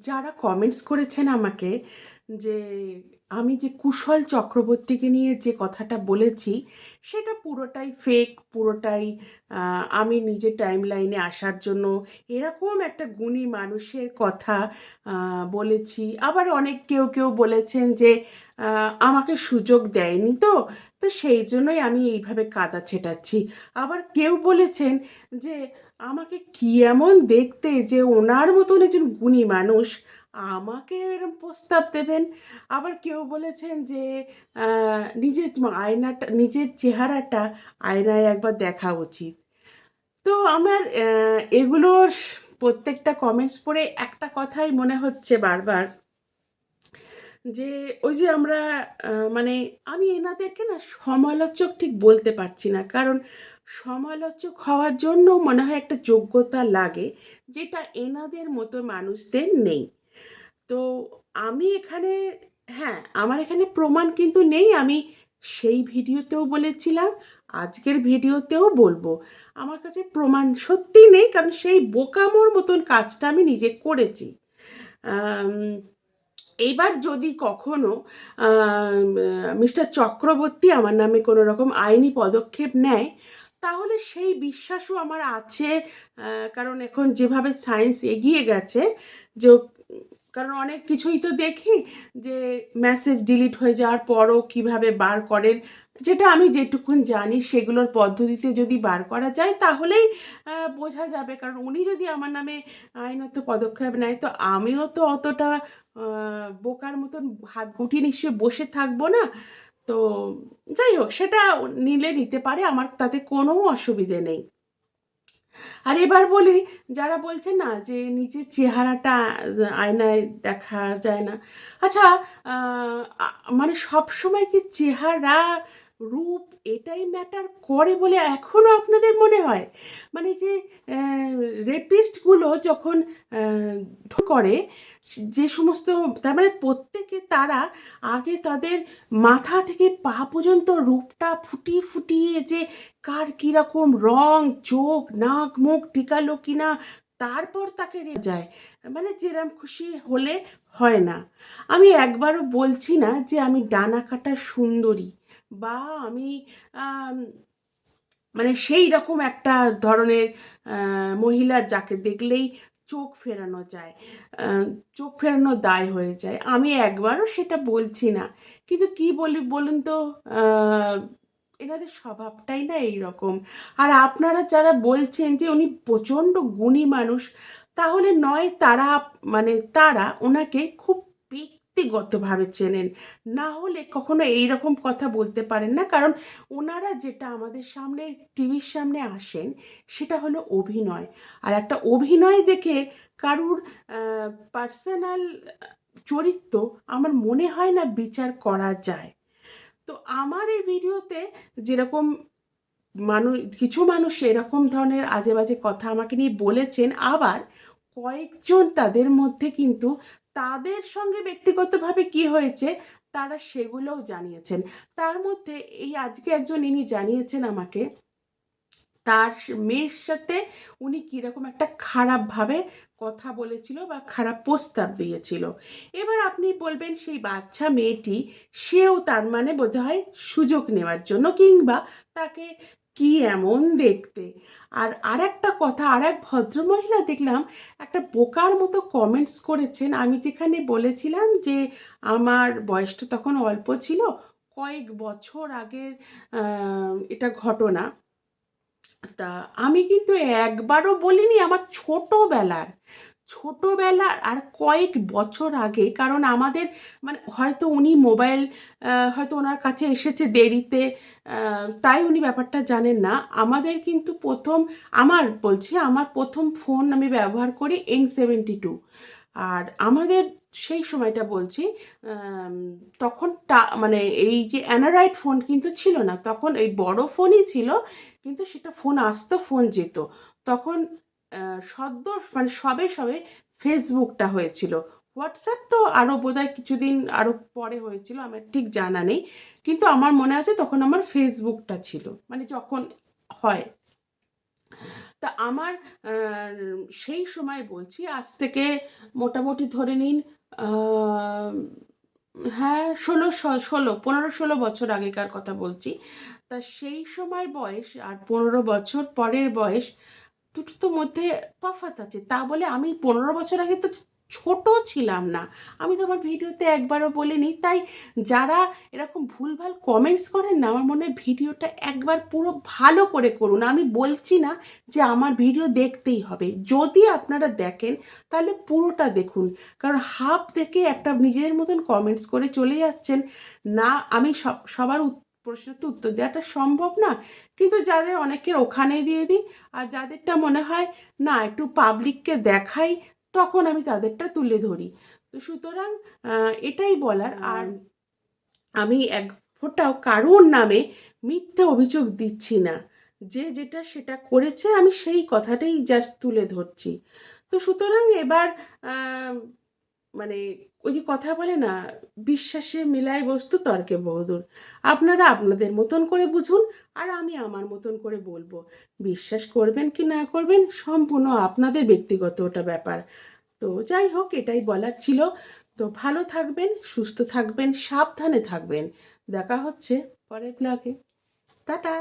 যারা কমেন্টস করেছেন আমাকে যে আমি যে কুশল চক্রবর্তীকে নিয়ে যে কথাটা বলেছি, সেটা পুরোটাই ফেক পুরোটাই আমি নিজের টাইম লাইনে আসার জন্য এরকম একটা গুণী মানুষের কথা বলেছি। আবার অনেক কেউ কেউ বলেছেন যে আমাকে সুযোগ দেয়নি তো তো সেই জন্যই আমি এইভাবে কাদা ছেটাচ্ছি। আবার কেউ বলেছেন যে, আমাকে কি এমন দেখতে যে ওনার মতন একজন গুণী মানুষ আমাকে এরকম প্রস্তাব দেবেন? আবার কেউ বলেছেন যে নিজের আয়নাটা, নিজের চেহারাটা আয়নায় একবার দেখা উচিত। তো আমার এগুলোর প্রত্যেকটা কমেন্টস পড়ে একটা কথাই মনে হচ্ছে বারবার, যে ওই যে আমরা মানে আমি এনাদেরকে না সমালোচক ঠিক বলতে পারছি না। কারণ সমালোচক হওয়ার জন্য মনে হয় একটা যোগ্যতা লাগে, যেটা এনাদের মতো মানুষদের নেই। তো আমি এখানে হ্যাঁ আমার এখানে প্রমাণ কিন্তু নেই। আমি সেই ভিডিওতেও বলেছিলাম, আজকের ভিডিওতেও বলব। আমার কাছে প্রমাণ সত্যিই নেই, কারণ সেই বোকামোর মতন কাজটা আমি নিজে করেছি। এইবার যদি কখনো মিস্টার চক্রবর্তী আমার নামে কোনো রকম আইনি পদক্ষেপ নেয়, তাহলে সেই বিশ্বাসও আমার আছে। কারণ এখন যেভাবে সায়েন্স এগিয়ে গেছে, যে কারণ অনেক কিছুই তো দেখি যে মেসেজ ডিলিট হয়ে যাওয়ার পরও কীভাবে বার করেন। যেটা আমি যেটুকুন জানি সেগুলোর পদ্ধতিতে যদি বার করা যায় তাহলেই বোঝা যাবে। কারণ উনি যদি আমার নামে আইনত পদক্ষেপ নেয় তো আমিও তো অতটা বোকার মতন হাত গুটিয়ে নিশ্চয়ই বসে থাকব না। তো যাই হোক, সেটা নিলে নিতে পারে, আমার তাতে কোনো অসুবিধে নেই। আর এবার বলি, যারা বলছে না যে নিজের চেহারাটা আয়নায় দেখা যায় না। আচ্ছা মানে সব সময় কি চেহারা রূপ এটাই ম্যাটার করে বলে এখনও আপনাদের মনে হয়? মানে যে রেপিস্টগুলো যখন করে, যে সমস্ত, তার মানে প্রত্যেকে তারা আগে তাদের মাথা থেকে পা পর্যন্ত রূপটা ফুটিয়ে ফুটিয়ে যে কার কীরকম রং, চোখ, নাক, মুখ, টিকালো কিনা তারপর তাকে যায়। মানে যেরম খুশি হলে হয় না। আমি একবারও বলছি না যে আমি ডানা কাটা সুন্দরী বা আমি মানে সেই রকম একটা ধরনের মহিলা যাকে দেখলেই চোখ ফেরানো যায় চোখ ফেরানো দায় হয়ে যায়। আমি একবারও সেটা বলছি না। কিন্তু কি বলি বলুন তো এনাদের স্বভাবটাই না এই রকম আর আপনারা যারা বলছেন যে উনি প্রচণ্ড গুণী মানুষ, তাহলে নয় তারা মানে তারা ওনাকে খুব ব্যক্তিগতভাবে চেনেন। না হলে কখনো এই রকম কথা বলতে পারেন না। কারণ ওনারা যেটা আমাদের সামনে, টিভির সামনে আসেন, সেটা হলো অভিনয়। আর একটা অভিনয় দেখে কারুর পার্সোনাল চরিত্র আমার মনে হয় না বিচার করা যায়। তো আমার এই ভিডিওতে যেরকম মানুষ কিছু মানুষ এরকম ধরনের আজে বাজে কথা আমাকে নিয়ে বলেছেন, আবার কয়েকজন তাদের মধ্যে কিন্তু তাদের সঙ্গে ব্যক্তিগতভাবে কি হয়েছে তারা সেগুলোও জানিয়েছেন। তার মধ্যে এই আজকে একজন ইনি জানিয়েছেন আমাকে তার মেয়ের সাথে উনি কীরকম একটা খারাপভাবে কথা বলেছিল বা খারাপ প্রস্তাব দিয়েছিল। এবার আপনি বলবেন সেই বাচ্চা মেয়েটি সেও তার মানে বোধহয় সুযোগ নেওয়ার জন্য কিংবা তাকে কি এমন দেখতে। আর আর একটা কথা আর এক ভদ্রমহিলা দেখলাম একটা বোকার মতো কমেন্টস করেছেন। আমি যেখানে বলেছিলাম যে আমার বয়সটা তখন অল্প ছিল, কয়েক বছর আগের এটা ঘটনা। তা আমি কিন্তু একবারও বলিনি আমার ছোটোবেলার ছোটোবেলার আর কয়েক বছর আগে, কারণ আমাদের মানে হয়তো উনি মোবাইল হয়তো ওনার কাছে এসেছে দেরিতে তাই উনি ব্যাপারটা জানেন না। আমাদের কিন্তু প্রথম, আমার বলছি, আমার প্রথম ফোন আমি ব্যবহার করি এন সেভেন্টি টু আর আমাদের সেই সময়টা বলছি তখন টা মানে এই যে অ্যানারয়েড ফোন কিন্তু ছিল না, তখন এই বড় ফোনই ছিল, কিন্তু সেটা ফোন আসতো, ফোন যেত। তখন সদ্য মানে সবে সবে ফেসবুকটা হয়েছিল। হোয়াটসঅ্যাপ তো আরও বোধহয় কিছুদিন আরও পরে হয়েছিল, আমার ঠিক জানা নেই, কিন্তু আমার মনে আছে তখন আমার ফেসবুকটা ছিল মানে যখন হয়। তা আমার সেই সময় বলছি, আজ থেকে মোটামুটি ধরে নিন হ্যাঁ ষোলো ষোলো পনেরো ষোলো বছর আগেকার কথা বলছি। তা সেই সময় বয়স আর পনেরো বছর পরের বয়স দুটো মধ্যে তফাৎ আছে। তা বলে আমি পনেরো বছর আগে তো ছোট ছিলাম না। আমি তো আমার ভিডিওতে একবারও বলিনি। তাই যারা এরকম ভুলভাল কমেন্টস করেন না, আমার মনে হয় ভিডিওটা একবার পুরো ভালো করে করুন। আমি বলছি না যে আমার ভিডিও দেখতেই হবে। যদি আপনারা দেখেন, তাহলে পুরোটা দেখুন। কারণ হাফ দেখে একটা নিজের মতন কমেন্টস করে চলে যাচ্ছেন। না, আমি সব, সবার প্রশ্নের তো উত্তর দেওয়াটা সম্ভব না। কিন্তু যাদের অনেকের ওখানেই দিয়ে দিই, আর যাদেরটা মনে হয়, না, একটু পাবলিককে দেখাই তখন আমি তাদেরটা তুলে ধরি। তো সুতরাং এটাই বলার। আর আমি এক ফোটাও কারোর নামে মিথ্যা অভিযোগ দিচ্ছি না। যে যেটা সেটা করেছে আমি সেই কথাটাই জাস্ট তুলে ধরছি। তো সুতরাং এবার মানে ওই যে কথা বলে না, বিশ্বাসে মিলায় বস্তু তর্কে বহুদূর। আপনারা আপনাদের মতন করে বুঝুন আর আমি আমার মতন করে বলব। বিশ্বাস করবেন কি না করবেন সম্পূর্ণ আপনাদের ব্যক্তিগত ওটা ব্যাপার। তো যাই হোক, এটাই বলার ছিল। তো ভালো থাকবেন, সুস্থ থাকবেন, সাবধানে থাকবেন। দেখা হচ্ছে পরের ব্লগে টাটা!